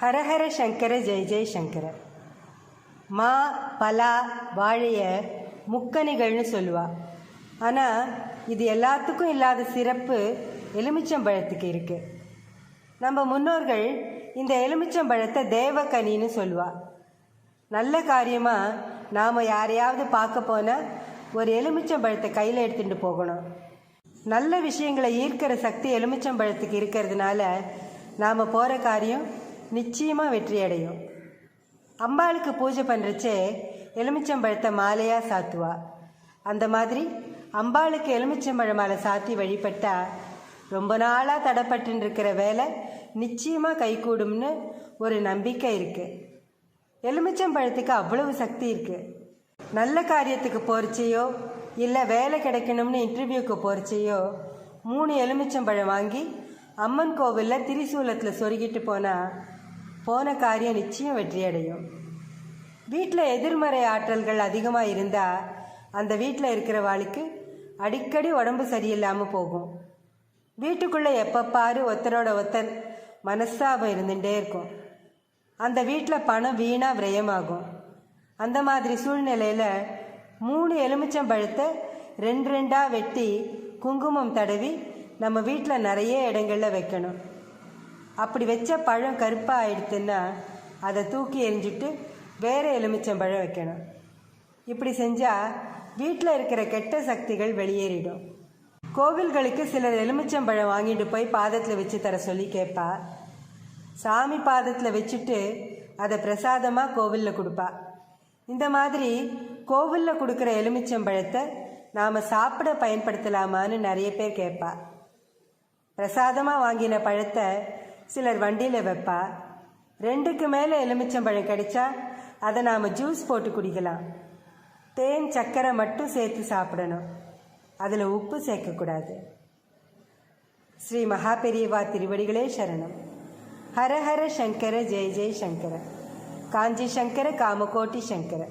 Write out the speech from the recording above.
ஹரஹர சங்கர ஜெய ஜெய் சங்கர. மா பலா வாழைய முக்கணிகள்னு சொல்லுவா. ஆனால் இது எல்லாத்துக்கும் இல்லாத சிறப்பு எலுமிச்சம்பழத்துக்கு இருக்கு. நம்ம முன்னோர்கள் இந்த எலுமிச்சம்பழத்தை தேவக்கனின்னு சொல்லுவா. நல்ல காரியமாக நாம் யாரையாவது பார்க்க போனால் ஒரு எலுமிச்சம்பழத்தை கையில் எடுத்துட்டு போகணும். நல்ல விஷயங்களை ஈர்க்கிற சக்தி எலுமிச்சம்பழத்துக்கு இருக்கிறதுனால நாம் போகிற காரியம் நிச்சயமாக வெற்றி அடையும் அம்பாளுக்கு பூஜை பண்ணுறச்சே எலுமிச்சம்பழத்தை மாலையாக சாத்துவா. அந்த மாதிரி அம்பாளுக்கு எலுமிச்சம்பழ மாலை சாத்தி வழிபட்டா ரொம்ப நாளாக தடைப்பட்டுன்னு இருக்கிற வேலை நிச்சயமாக கைகூடும்னு ஒரு நம்பிக்கை இருக்குது எலுமிச்சம்பழத்துக்கு அவ்வளவு சக்தி இருக்குது நல்ல காரியத்துக்கு போகிறச்சையோ இல்லை வேலை கிடைக்கணும்னு இன்டர்வியூக்கு போகிறச்சையோ மூணு எலுமிச்சம்பழம் வாங்கி அம்மன் கோவிலில் திரிசூலத்தில் சொருகிட்டு போனால் போன காரியம் நிச்சயம் வெற்றியடையும். வீட்டில் எதிர்மறை ஆற்றல்கள் அதிகமாக இருந்தால் அந்த வீட்டில் இருக்கிறவாளுக்கு அடிக்கடி உடம்பு சரியில்லாமல் போகும். வீட்டுக்குள்ளே எப்போ பாரு ஒருத்தரோட ஒருத்தர் மனஸ்தாபம் இருந்துகிட்டே இருக்கும். அந்த வீட்டில் பணம் வீணாக விரயமாகும். அந்த மாதிரி சூழ்நிலையில் மூணு எலுமிச்சம் பழத்தை ரெண்டு ரெண்டாக வெட்டி குங்குமம் தடவி நம்ம வீட்டில் நிறைய இடங்களில் வைக்கணும். அப்படி வச்ச பழம் கருப்பாக ஆயிடுத்துன்னா அதை தூக்கி எரிஞ்சிட்டு வேறு எலுமிச்சம்பழம் வைக்கணும். இப்படி செஞ்சால் வீட்டில் இருக்கிற கெட்ட சக்திகள் வெளியேறிடும். கோவில்களுக்கு சிலர் எலுமிச்சம்பழம் வாங்கிட்டு போய் பாதத்தில் வச்சு தர சொல்லி கேட்பா. சாமி பாதத்தில் வச்சுட்டு அதை பிரசாதமாக கோவிலில் கொடுப்பா. இந்த மாதிரி கோவிலில் கொடுக்குற எலுமிச்சம்பழத்தை நாம் சாப்பிட பயன்படுத்தலாமான்னு நிறைய பேர் கேட்பா. பிரசாதமாக வாங்கின பழத்தை சிலர் வண்டியில் வைப்பா. ரெண்டுக்கு மேலே எலுமிச்சம்பழம் கிடைச்சா அதை நாம் ஜூஸ் போட்டு குடிக்கலாம். தேன் சர்க்கரை மட்டும் சேர்த்து சாப்பிடணும். அதில் உப்பு சேர்க்கக்கூடாது. ஸ்ரீ மகாபெரியவா திருவடிகளே சரணம். ஹர ஹர சங்கர ஜெய ஜெய் சங்கர. காஞ்சி சங்கர காமகோட்டி சங்கர.